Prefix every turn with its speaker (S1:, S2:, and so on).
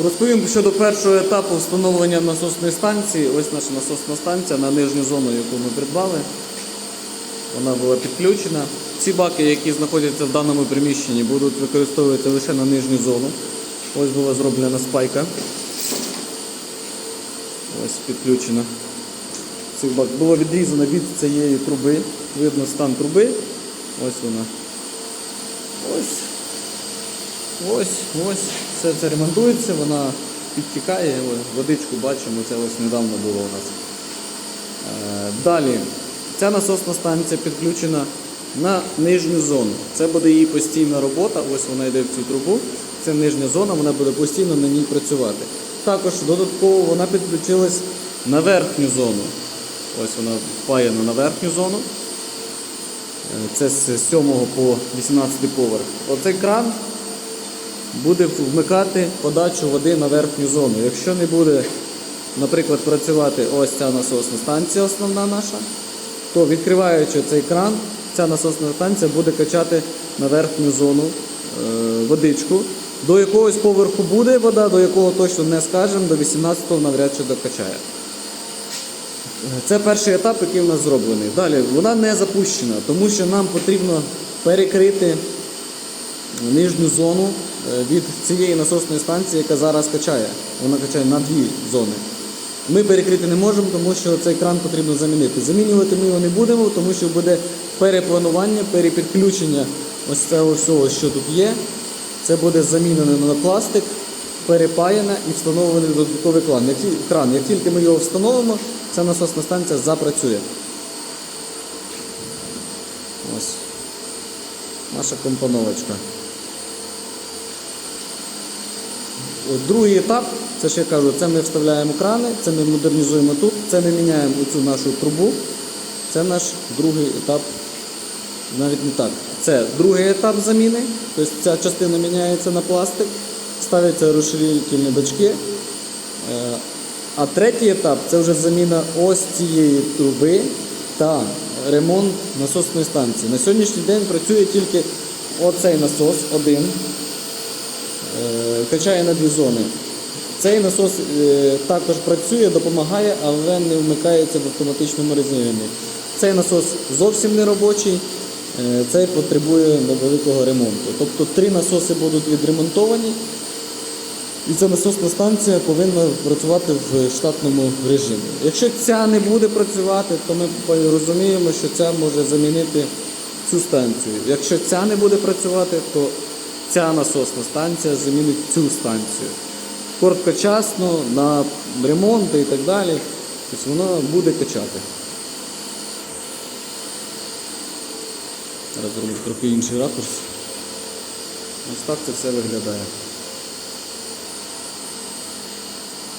S1: Розповім щодо першого етапу встановлення насосної станції. Ось наша насосна станція на нижню зону, яку ми придбали. Вона була підключена. Ці баки, які знаходяться в даному приміщенні, будуть використовуватися лише на нижню зону. Ось була зроблена спайка. Ось підключена. Цей бак було відрізано від цієї труби. Видно стан труби. Ось вона. Ось. Ось, ось. Все це ремонтується, вона підтікає. Водичку бачимо, це ось недавно було у нас. Е, Далі. Ця насосна станція підключена на нижню зону. Це буде її постійна робота. Ось вона йде в цю трубу. Це нижня зона, вона буде постійно на ній працювати. Також додатково вона підключилась на верхню зону. Ось вона впаяна на верхню зону. Е, Це з 7 по 18 поверх. Оцей кран буде вмикати подачу води на верхню зону. Якщо не буде, наприклад, працювати ось ця насосна станція, основна наша, то відкриваючи цей кран, ця насосна станція буде качати на верхню зону е, водичку. До якогось поверху буде вода, до якого точно не скажемо, до 18-го навряд чи докачає. Це перший етап, який в нас зроблений. Далі вона не запущена, тому що нам потрібно перекрити нижню зону е, від цієї насосної станції, яка зараз качає. Вона качає на дві зони. Ми перекрити не можемо, тому що цей кран потрібно замінити. Замінювати ми його не будемо, тому що буде перепланування, перепідключення ось цього всього, що тут є. Це буде замінено на пластик, перепаяно і встановлений додатковий кран. Як, кран. Як тільки ми його встановимо, ця насосна станція запрацює. Ось наша компоновочка. Другий етап, це я кажу, це ми вставляємо крани, це ми модернізуємо тут, це ми міняємо оцю нашу трубу. Це наш другий етап, навіть не так. Це другий етап заміни, тобто ця частина міняється на пластик, ставляться розширительні бачки. Е, А третій етап це вже заміна ось цієї труби та ремонт насосної станції. На сьогоднішній день працює тільки оцей насос один. Е, качає на дві зони. Цей насос е, також працює, допомагає, але не вмикається в автоматичному режимі. Цей насос зовсім не робочий, е, цей потребує невеликого ремонту. Тобто три насоси будуть відремонтовані, і ця насосна станція повинна працювати в штатному режимі. Якщо ця не буде працювати, то ми розуміємо, що ця може замінити цю станцію. Якщо ця не буде працювати, то ця насосна станція замінить цю станцію. Короткочасно, на ремонти і так далі. Тобто вона буде качати. Зараз зроблю трохи інший ракурс. Ось так це все виглядає.